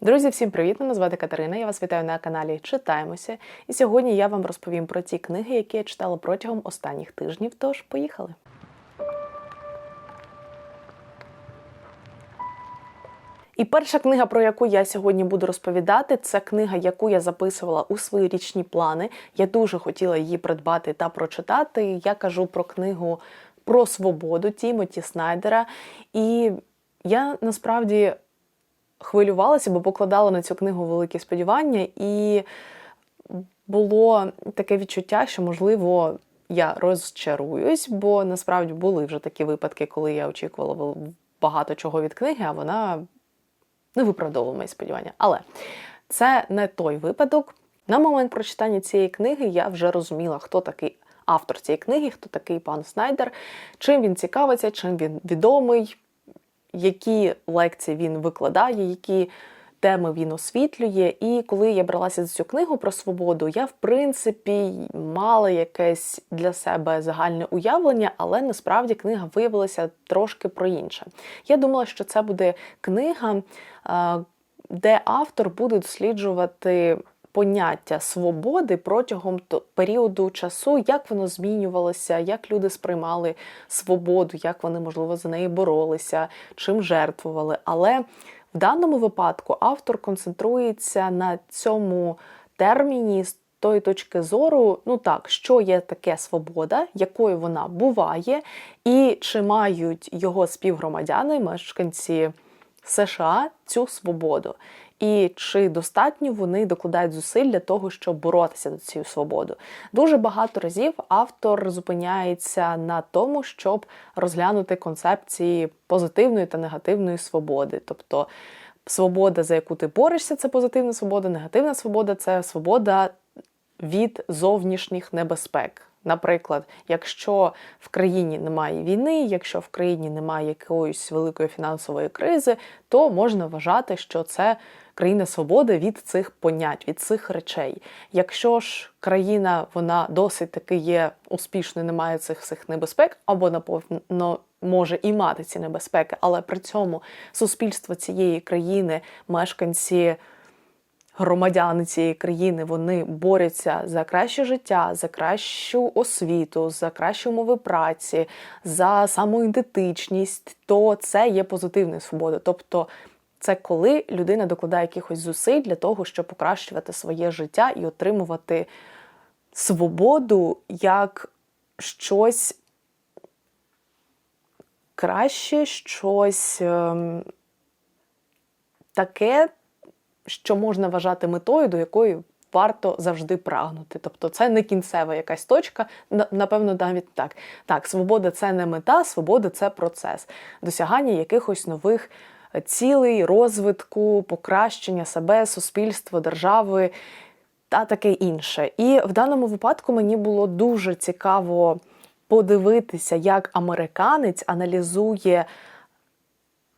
Друзі, всім привіт! Мене звати Катерина. Я вас вітаю на каналі Читаємося. І сьогодні я вам розповім про ті книги, які я читала протягом останніх тижнів. Тож поїхали. І перша книга, про яку я сьогодні буду розповідати, це книга, яку я записувала у свої річні плани. Я дуже хотіла її придбати та прочитати. Я кажу про книгу про свободу Тімоті Снайдера. І я насправді хвилювалася, бо покладала на цю книгу великі сподівання, і було таке відчуття, що, можливо, я розчаруюсь, бо насправді були вже такі випадки, коли я очікувала багато чого від книги, а вона не виправдовувала мої сподівання. Але це не той випадок. На момент прочитання цієї книги я вже розуміла, хто такий автор цієї книги, хто такий пан Снайдер, чим він цікавиться, чим він відомий, які лекції він викладає, які теми він освітлює. І коли я бралася за цю книгу про свободу, я в принципі мала якесь для себе загальне уявлення, але насправді книга виявилася трошки про інше. Я думала, що це буде книга, де автор буде досліджувати. Поняття свободи протягом періоду часу, як воно змінювалося, як люди сприймали свободу, як вони, можливо, за неї боролися, чим жертвували. Але в даному випадку автор концентрується на цьому терміні з тої точки зору, ну так, що є таке свобода, якою вона буває, і чи мають його співгромадяни, мешканці США цю свободу. І чи достатньо вони докладають зусиль для того, щоб боротися за цю свободу? Дуже багато разів автор зупиняється на тому, щоб розглянути концепції позитивної та негативної свободи. Тобто свобода, за яку ти борешся, це позитивна свобода, негативна свобода це свобода від зовнішніх небезпек. Наприклад, якщо в країні немає війни, якщо в країні немає якоїсь великої фінансової кризи, то можна вважати, що це країна свободи від цих понять, від цих речей. Якщо ж країна вона досить таки є успішною, немає цих всіх небезпек, або наповно може і мати ці небезпеки, але при цьому суспільство цієї країни, мешканці громадяни цієї країни вони борються за краще життя, за кращу освіту, за кращі умови праці, за самоідентичність, то це є позитивною свободою. Тобто це коли людина докладає якихось зусиль для того, щоб покращувати своє життя і отримувати свободу як щось краще, щось ем, таке, що можна вважати метою, до якої варто завжди прагнути. Тобто це не кінцева якась точка, напевно, навіть так. Так, свобода це не мета, свобода це процес досягання якихось нових цілей, розвитку, покращення себе, суспільства, держави та таке інше. І в даному випадку мені було дуже цікаво подивитися, як американець аналізує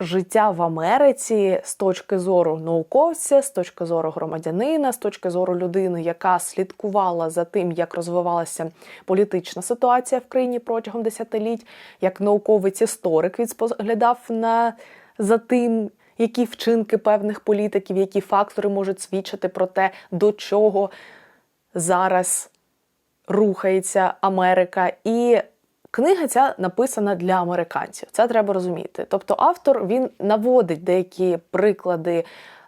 життя в Америці з точки зору науковця, з точки зору громадянина, з точки зору людини, яка слідкувала за тим, як розвивалася політична ситуація в країні протягом десятиліть, як науковець історик він споглядав на за тим. Які вчинки певних політиків, які фактори можуть свідчити про те, до чого зараз рухається Америка, і Книга ця написана для американців. Це треба розуміти. Тобто, автор він наводить деякі приклади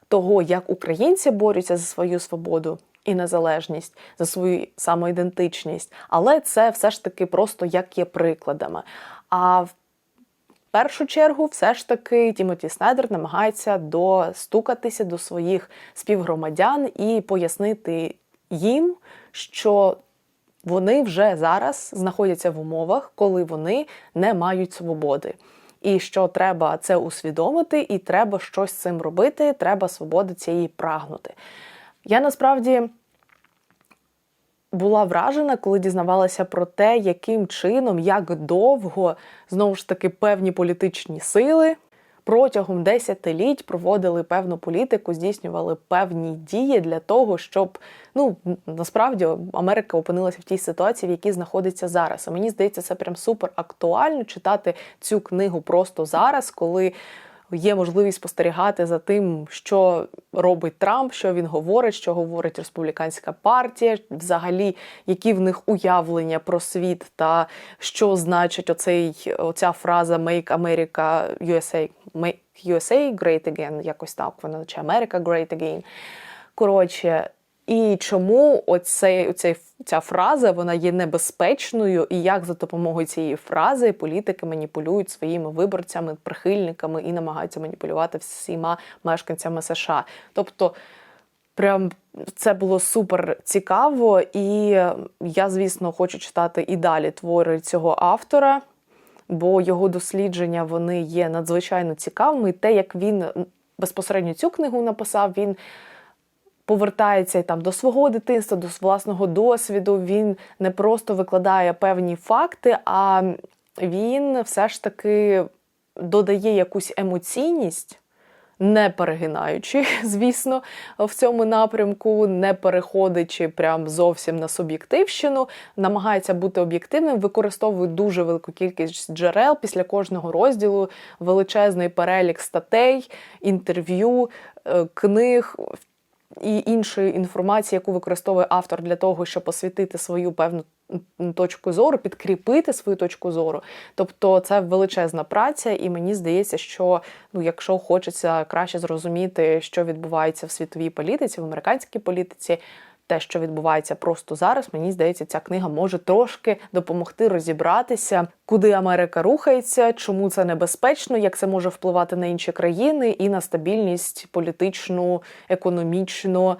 того, як українці борються за свою свободу і незалежність, за свою самоідентичність, але це все ж таки просто як є прикладами. А в першу чергу, все ж таки, Тімоті Снайдер намагається достукатися до своїх співгромадян і пояснити їм, що вони вже зараз знаходяться в умовах, коли вони не мають свободи. І що треба це усвідомити, і треба щось з цим робити, треба свободи цієї прагнути. Я насправді була вражена, коли дізнавалася про те, яким чином, як довго знову ж таки певні політичні сили протягом десятиліть проводили певну політику, здійснювали певні дії для того, щоб ну насправді Америка опинилася в тій ситуації, в якій знаходиться зараз. А мені здається, це прям супер актуально читати цю книгу просто зараз, коли. Є можливість спостерігати за тим, що робить Трамп, що він говорить, що говорить республіканська партія, взагалі, які в них уявлення про світ, та що значить оцей оця фраза Make America USA, Make USA Great Again, якось так вона чи America Great Again. Коротше, і чому оцей, оцей, ця фраза вона є небезпечною, і як за допомогою цієї фрази політики маніпулюють своїми виборцями, прихильниками і намагаються маніпулювати всіма мешканцями США. Тобто, прям це було супер цікаво, і я, звісно, хочу читати і далі твори цього автора. Бо його дослідження вони є надзвичайно цікавими. І те, як він безпосередньо цю книгу написав, він повертається там до свого дитинства, до власного досвіду. Він не просто викладає певні факти, а він все ж таки додає якусь емоційність. Не перегинаючи, звісно, в цьому напрямку, не переходячи прям зовсім на суб'єктивщину, намагається бути об'єктивним, використовує дуже велику кількість джерел після кожного розділу, величезний перелік статей, інтерв'ю, е, книг і іншої інформації, яку використовує автор для того, щоб освітити свою певну точку зору, підкріпити свою точку зору. Тобто це величезна праця, і мені здається, що ну, якщо хочеться краще зрозуміти, що відбувається в світовій політиці, в американській політиці те, що відбувається просто зараз, мені здається, ця книга може трошки допомогти розібратися, куди Америка рухається, чому це небезпечно, як це може впливати на інші країни і на стабільність політичну, економічну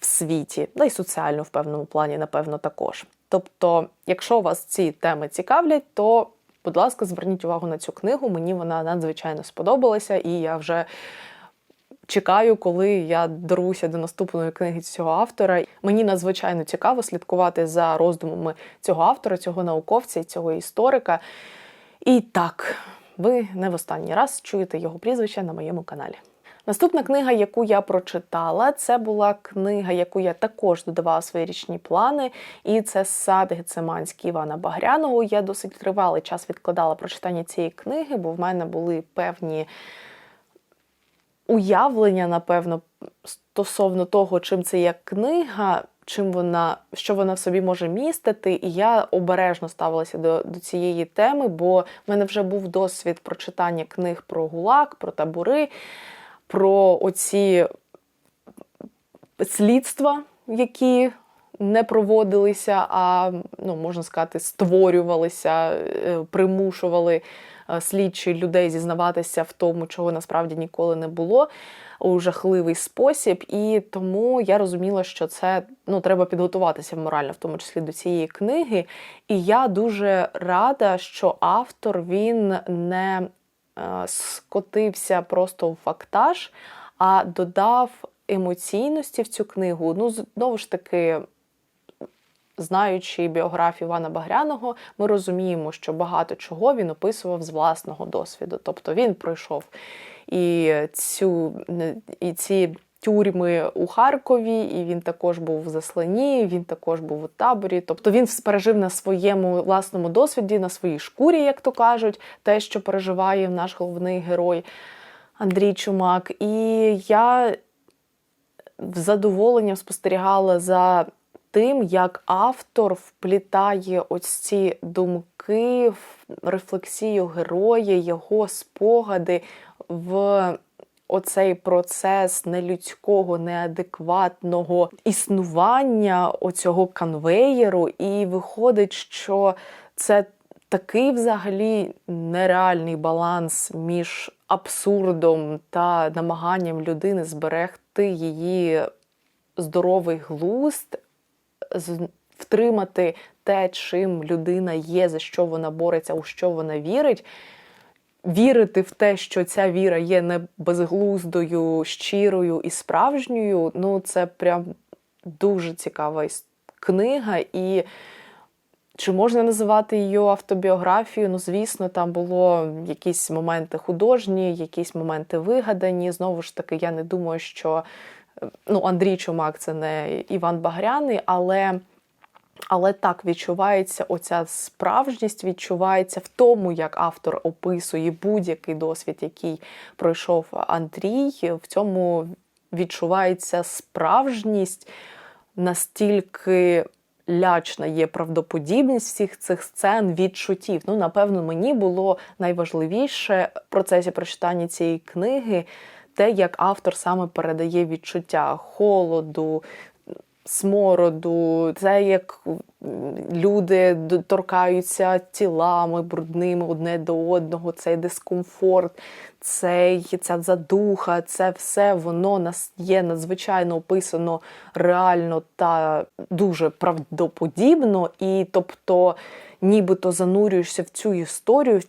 в світі, да й соціальну в певному плані, напевно, також. Тобто, якщо вас ці теми цікавлять, то Будь ласка, зверніть увагу на цю книгу. Мені вона надзвичайно сподобалася, і я вже чекаю, коли я дорвуся до наступної книги цього автора. Мені надзвичайно цікаво слідкувати за роздумами цього автора, цього науковця, цього історика. І так, ви не в останній раз чуєте його прізвище на моєму каналі. Наступна книга, яку я прочитала, це була книга, яку я також додавала свої річні плани, і це сад Гецеманський Івана Багряного. Я досить тривалий час відкладала прочитання цієї книги, бо в мене були певні уявлення, напевно, стосовно того, чим це є книга, чим вона, що вона в собі може містити. І я обережно ставилася до, до цієї теми, бо в мене вже був досвід прочитання книг про гулак, про табори, про оці слідства, які. Не проводилися, а ну можна сказати, створювалися, е, примушували слідчі людей зізнаватися в тому, чого насправді ніколи не було у жахливий спосіб. І тому я розуміла, що це ну треба підготуватися морально, в тому числі до цієї книги. І я дуже рада, що автор він не е, скотився просто в фактаж, а додав емоційності в цю книгу. Ну, знову ж таки знаючи біографію Івана Багряного, ми розуміємо, що багато чого він описував з власного досвіду. Тобто він пройшов і цю і ці. Тюрми у Харкові, і він також був в засланні, він також був у таборі. Тобто він пережив на своєму власному досвіді, на своїй шкурі, як то кажуть, те, що переживає наш головний герой Андрій Чумак. І я з задоволенням спостерігала за тим, як автор вплітає ось ці думки, рефлексію героя, його спогади в оцей процес нелюдського, неадекватного існування оцього конвеєру, і виходить, що це такий взагалі нереальний баланс між абсурдом та намаганням людини зберегти її здоровий глузд втримати те, чим людина є, за що вона бореться, у що вона вірить. Вірити в те, що ця віра є не безглуздою, щирою і справжньою, ну це прям дуже цікава книга. І чи можна називати її автобіографією? Ну, звісно, там було якісь моменти художні, якісь моменти вигадані. Знову ж таки, я не думаю, що ну, Андрій Чумак це не Іван Багряний, але Але так відчувається оця справжність, відчувається в тому, як автор описує будь-який досвід, який пройшов Андрій. В цьому відчувається справжність настільки лячна є правдоподібність всіх цих сцен, відчуттів. Ну, напевно, мені було найважливіше в процесі прочитання цієї книги те, як автор саме передає відчуття холоду, смороду, це як люди торкаються тілами брудними одне до одного, цей дискомфорт, цей, ця задуха, це все воно є надзвичайно описано реально та дуже правдоподібно. І тобто, нібито занурюєшся в цю історію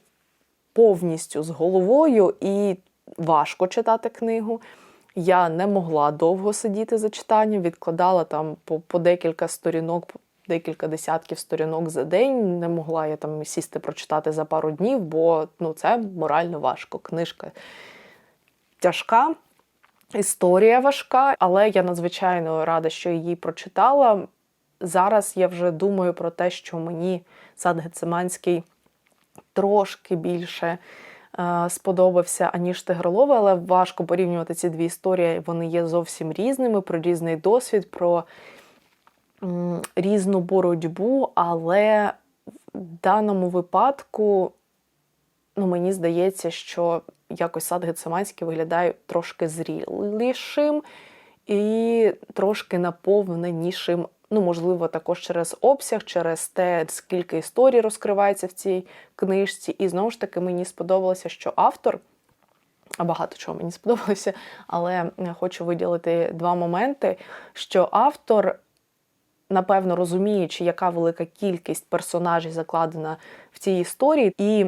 повністю з головою, і важко читати книгу. Я не могла довго сидіти за читанням, відкладала там по, по декілька сторінок, декілька десятків сторінок за день. Не могла я там сісти прочитати за пару днів, бо ну, це морально важко. Книжка тяжка, історія важка, але я надзвичайно рада, що її прочитала. Зараз я вже думаю про те, що мені сад Гециманський трошки більше. Е, сподобався, аніж Тигролова, але важко порівнювати ці дві історії. Вони є зовсім різними, про різний досвід, про різну боротьбу, але в даному випадку, ну, мені здається, що якось сад Гециманський виглядає трошки зрілішим і трошки наповненішим ну, можливо, також через обсяг, через те, скільки історій розкривається в цій книжці. І знову ж таки, мені сподобалося, що автор. А багато чого мені сподобалося, але хочу виділити два моменти: що автор, напевно, розуміючи, яка велика кількість персонажів закладена в цій історії, і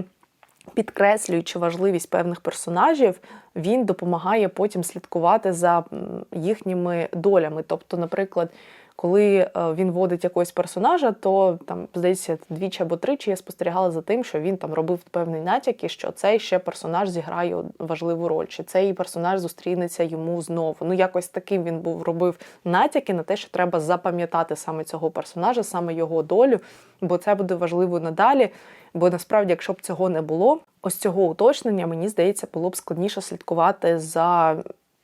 підкреслюючи важливість певних персонажів, він допомагає потім слідкувати за їхніми долями. Тобто, наприклад, коли е, він водить якогось персонажа, то там здається двічі або тричі я спостерігала за тим, що він там робив певний натяки, що цей ще персонаж зіграє важливу роль, чи цей персонаж зустрінеться йому знову. Ну якось таким він був робив натяки на те, що треба запам'ятати саме цього персонажа, саме його долю, бо це буде важливо надалі. Бо насправді, якщо б цього не було, ось цього уточнення, мені здається, було б складніше слідкувати за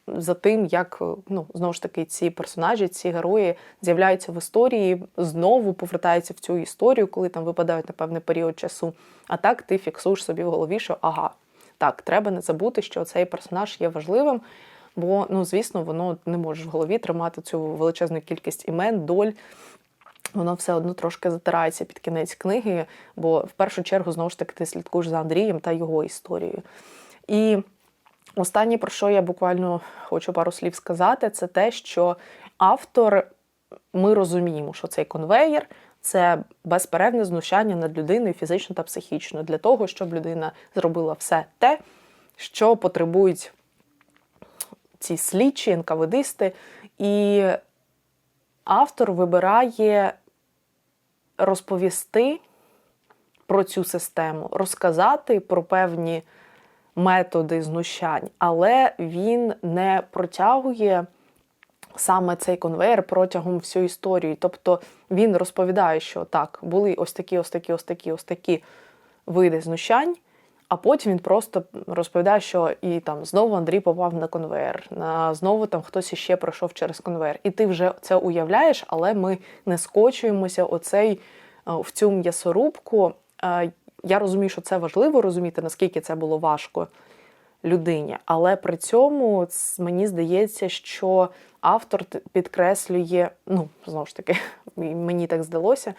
за тим, як ну знову ж таки ці персонажі, ці герої з'являються в історії, знову повертаються в цю історію, коли там випадають на певний період часу. А так ти фіксуєш собі в голові, що ага, так, треба не забути, що цей персонаж є важливим. Бо, ну, звісно, воно не може в голові тримати цю величезну кількість імен, доль. Воно все одно трошки затирається під кінець книги, бо в першу чергу, знову ж таки, ти слідкуєш за Андрієм та його історією. І Останнє, про що я буквально хочу пару слів сказати, це те, що автор, ми розуміємо, що цей конвеєр це безперервне знущання над людиною фізично та психічно, для того, щоб людина зробила все те, що потребують ці слідчі, НКВДисти. І автор вибирає розповісти про цю систему, розказати про певні методи знущань, але він не протягує саме цей конвейер протягом всю історії. Тобто він розповідає, що так, були ось такі, ось такі, ось такі, ось такі види знущань. А потім він просто розповідає, що і там знову Андрій попав на конвейер, на знову там хтось іще пройшов через конвейер. І ти вже це уявляєш, але ми не скочуємося оцей в цю м'ясорубку. Я розумію, що це важливо розуміти, наскільки це було важко людині. Але при цьому мені здається, що автор підкреслює, ну, знову ж таки, мені так здалося,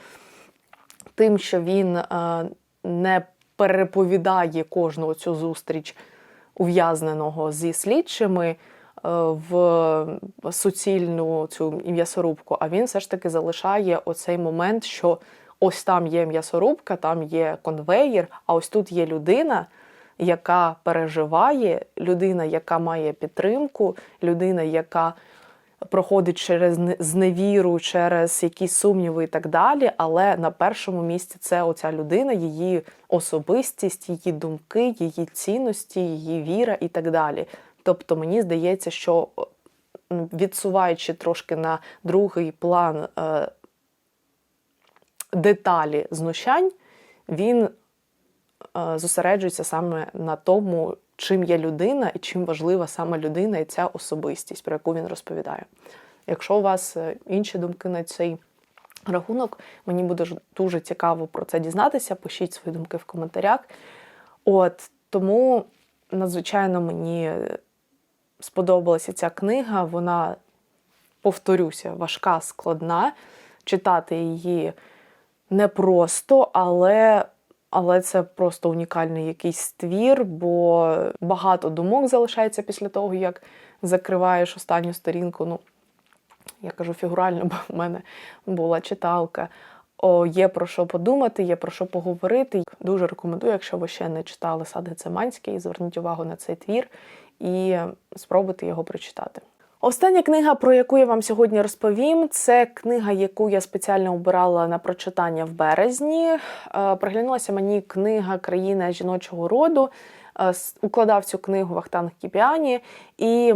тим, що він е, не переповідає кожну цю зустріч ув'язненого зі слідчими. Е, в суцільну цю м'ясорубку, а він все ж таки залишає оцей момент, що ось там є м'ясорубка, там є конвеєр, а ось тут є людина, яка переживає, людина, яка має підтримку, людина, яка проходить через зневіру, через якісь сумніви і так далі. Але на першому місці це оця людина, її особистість, її думки, її цінності, її віра і так далі. Тобто мені здається, що відсуваючи трошки на другий план е, деталі знущань, він е, зосереджується саме на тому, чим є людина і чим важлива саме людина і ця особистість, про яку він розповідає. Якщо у вас е, інші думки на цей рахунок, мені буде дуже цікаво про це дізнатися. Пишіть свої думки в коментарях. От тому надзвичайно мені сподобалася ця книга. Вона, повторюся, важка, складна. Читати її непросто, але але це просто унікальний якийсь твір, бо багато думок залишається після того, як закриваєш останню сторінку. Ну, я кажу фігурально, бо в мене була читалка. О, Є про що подумати, є про що поговорити. Дуже рекомендую, якщо ви ще не читали Сад Гецеманський, зверніть увагу на цей твір і спробуйте його прочитати. Остання книга, про яку я вам сьогодні розповім, це книга, яку я спеціально обирала на прочитання в березні. Е, приглянулася мені книга Країна жіночого роду. Е, укладав цю книгу Вахтанг Кіпіані, і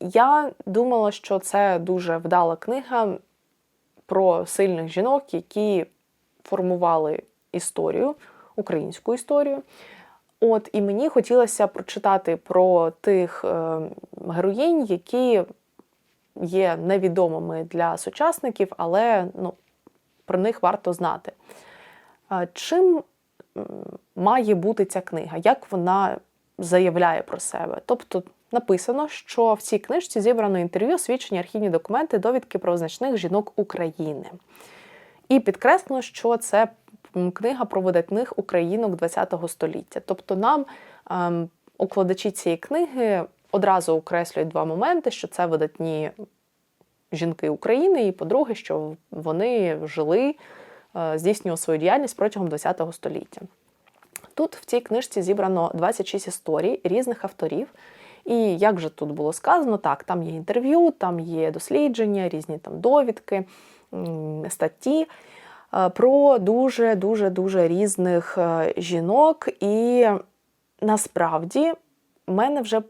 я думала, що це дуже вдала книга про сильних жінок, які формували історію, українську історію. От і мені хотілося прочитати про тих е, героїнь, які є невідомими для сучасників, але ну, про них варто знати. Чим має бути ця книга? Як вона заявляє про себе? Тобто написано, що в цій книжці зібрано інтерв'ю, свідчення, архівні документи, довідки про значних жінок України. І підкреслено, що це книга про видатних українок ХХ століття. Тобто, нам ем, укладачі цієї книги одразу окреслюють два моменти: що це видатні жінки України, і по-друге, що вони жили, е, здійснювали свою діяльність протягом ХХ століття. Тут в цій книжці зібрано 26 історій різних авторів. І як же тут було сказано, так, там є інтерв'ю, там є дослідження, різні там довідки, статті про дуже-дуже дуже різних е, жінок. І насправді в мене вже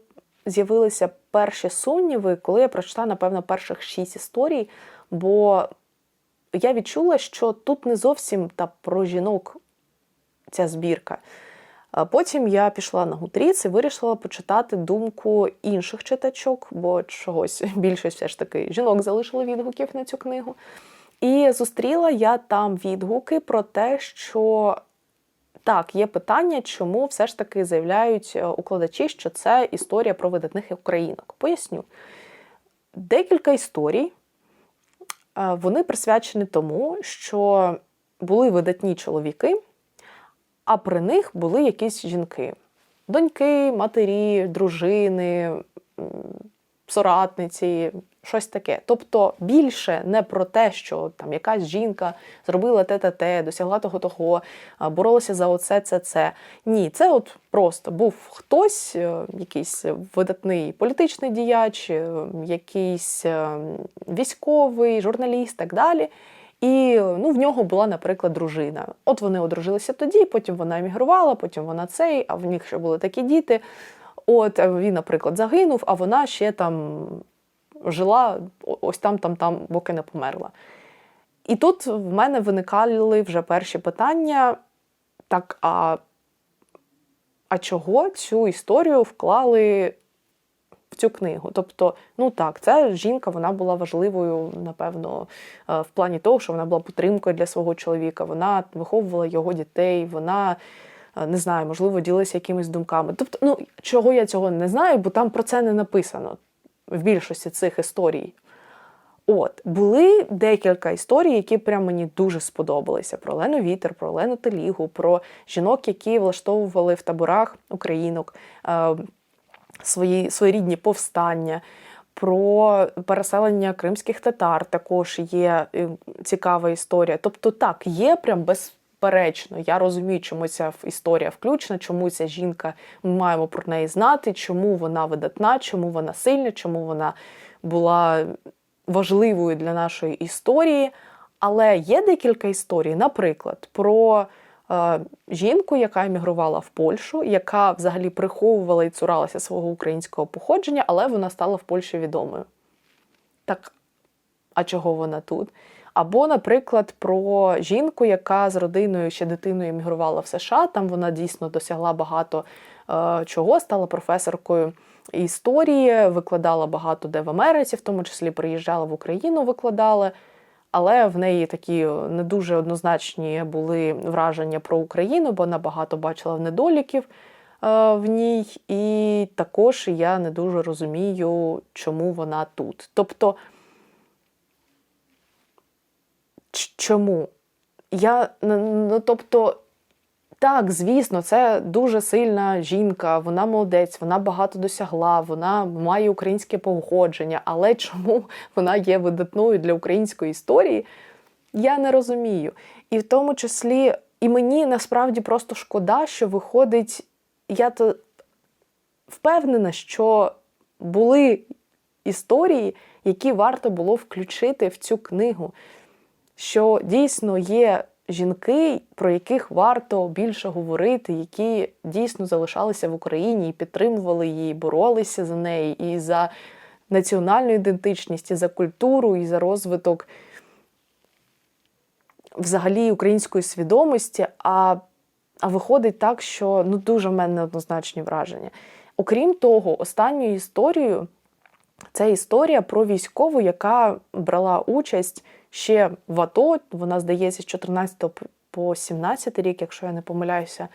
з'явилися перші сумніви, коли я прочитала, напевно, перших шість історій, бо я відчула, що тут не зовсім та про жінок ця збірка. Потім я пішла на Гутріц і вирішила почитати думку інших читачок, бо чогось більшість все ж таки жінок залишили відгуків на цю книгу. І зустріла я там відгуки про те, що так, є питання, чому все ж таки заявляють е, укладачі, що це історія про видатних українок. Поясню. Декілька історій е, вони присвячені тому, що були видатні чоловіки а при них були якісь жінки: доньки, матері, дружини, соратниці, щось таке. Тобто більше не про те, що там якась жінка зробила те та те, досягла того того, боролася за оце, це, це. Ні, це от просто був хтось, е, якийсь видатний політичний діяч, е, якийсь е, військовий, журналіст так далі. І ну, в нього була, наприклад, дружина. От вони одружилися тоді, потім вона емігрувала, потім вона цей, а в них ще були такі діти. От він, наприклад, загинув, а вона ще там жила ось там, там, там, поки не померла. І тут в мене виникали вже перші питання: так, а, а чого цю історію вклали в цю книгу. Тобто, ну так, ця жінка вона була важливою, напевно, е, в плані того, що вона була підтримкою для свого чоловіка, вона виховувала його дітей, вона. Е, не знаю, можливо, ділилася якимись думками. Тобто, ну чого я цього не знаю, бо там про це не написано в більшості цих історій. От, були декілька історій, які прям мені дуже сподобалися: про Лену Вітер, про Лену Телігу, про жінок, які влаштовували в таборах українок, е, свої своєрідні повстання. Про переселення кримських татар також є е, цікава історія. Тобто, так, є прям безперечно. Я розумію, чому ця історія включена, чому ця жінка, ми маємо про неї знати, чому вона видатна, чому вона сильна, чому вона була важливою для нашої історії. Але є декілька історій, наприклад, про Е, жінку, яка емігрувала в Польщу, яка взагалі приховувала і цуралася свого українського походження, але вона стала в Польщі відомою. Так, а чого вона тут? Або, наприклад, про жінку, яка з родиною ще дитиною емігрувала в США. Там вона дійсно досягла багато е, чого, стала професоркою історії, викладала багато де в Америці, в тому числі приїжджала в Україну, викладала. Але в неї такі не дуже однозначні були враження про Україну, бо вона багато бачила недоліків е, в ній. І також я не дуже розумію, чому вона тут. Тобто, чому? Я, ну, тобто, так, звісно, це дуже сильна жінка, вона молодець, вона багато досягла, вона має українське походження, але чому вона є видатною для української історії, я не розумію. І в тому числі, і мені насправді просто шкода, що виходить, я то впевнена, що були історії, які варто було включити в цю книгу. Що дійсно є жінки, про яких варто більше говорити, які дійсно залишалися в Україні і підтримували її, боролися за неї, і за національну ідентичність, і за культуру, і за розвиток взагалі української свідомості. А а виходить так, що ну дуже в мене неоднозначні враження. Окрім того, останньою історією це історія про військову, яка брала участь ще в АТО. Вона здається, з 14 по 17 рік, якщо я не помиляюся,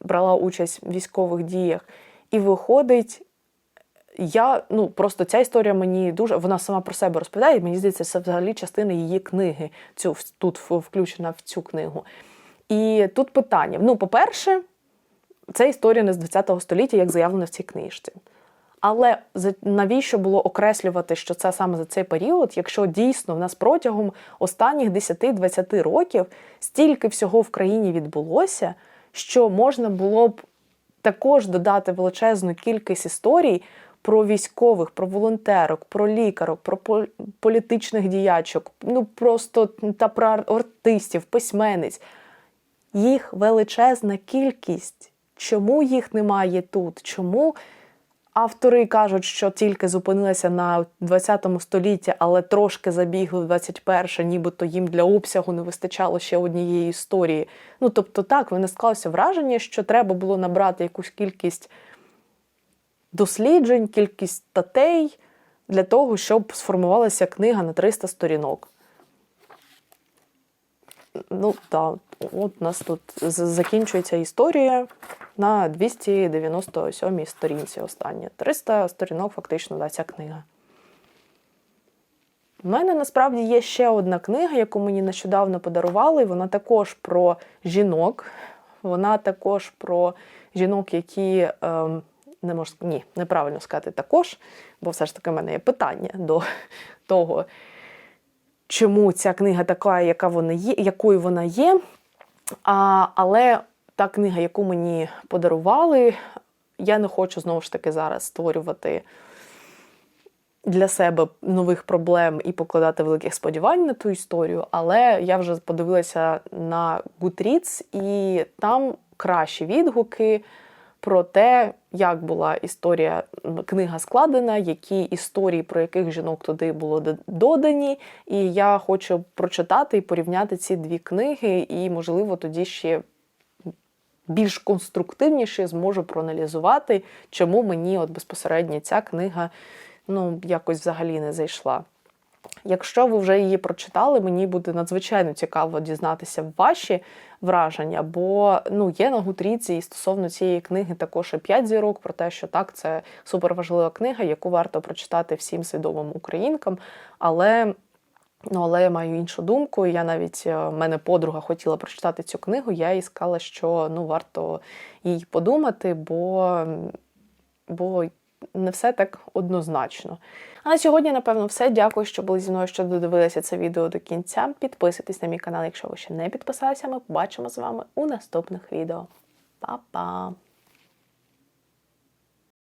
брала участь в військових діях. І виходить, я ну просто ця історія мені дуже вона сама про себе розповідає. Мені здається, це взагалі частина її книги. Цю тут включена в цю книгу. І тут питання: ну, по-перше, це історія не з 20 століття, як заявлено в цій книжці. Але навіщо було окреслювати, що це саме за цей період, якщо дійсно в нас протягом останніх 10-20 років стільки всього в країні відбулося, що можна було б також додати величезну кількість історій про військових, про волонтерок, про лікарок, про політичних діячок, ну просто та про артистів, письменниць. Їх величезна кількість. Чому їх немає тут? Чому автори кажуть, що тільки зупинилися на 20 столітті, але трошки забігли в 21, нібито їм для обсягу не вистачало ще однієї історії. Ну тобто, так, в склалося враження, що треба було набрати якусь кількість досліджень, кількість статей для того, щоб сформувалася книга на 300 сторінок. Ну, так, от у нас тут закінчується історія на 297 сторінці остання. 300 сторінок, фактично, да, ця книга. У мене насправді є ще одна книга, яку мені нещодавно подарували. Вона також про жінок. Вона також про жінок, які. Ем, не можу ні, неправильно сказати також, бо все ж таки в мене є питання до того, чому ця книга така, яка вона є, якою вона є. А, Але та книга, яку мені подарували, я не хочу знову ж таки зараз створювати для себе нових проблем і покладати великих сподівань на ту історію. Але я вже подивилася на Goodreads, і там кращі відгуки про те, як була історія книга складена, які історії, про яких жінок туди було додані. І я хочу прочитати і порівняти ці дві книги, і, можливо, тоді ще. Більш конструктивніше зможу проаналізувати, чому мені от безпосередньо ця книга ну, якось взагалі не зайшла. Якщо ви вже її прочитали, мені буде надзвичайно цікаво дізнатися ваші враження, бо ну, є на Гутріці і стосовно цієї книги також і 5 зірок про те, що так, це суперважлива книга, яку варто прочитати всім свідомим українкам. Але ну, але я маю іншу думку. Я навіть е, в мене подруга хотіла прочитати цю книгу, я їй сказала, що ну, варто їй подумати, бо, бо не все так однозначно. А на сьогодні, напевно, все. Дякую, що були зі мною, що додивилися це відео до кінця. Підписуйтесь на мій канал, якщо ви ще не підписалися. Ми побачимо з вами у наступних відео. Па-па!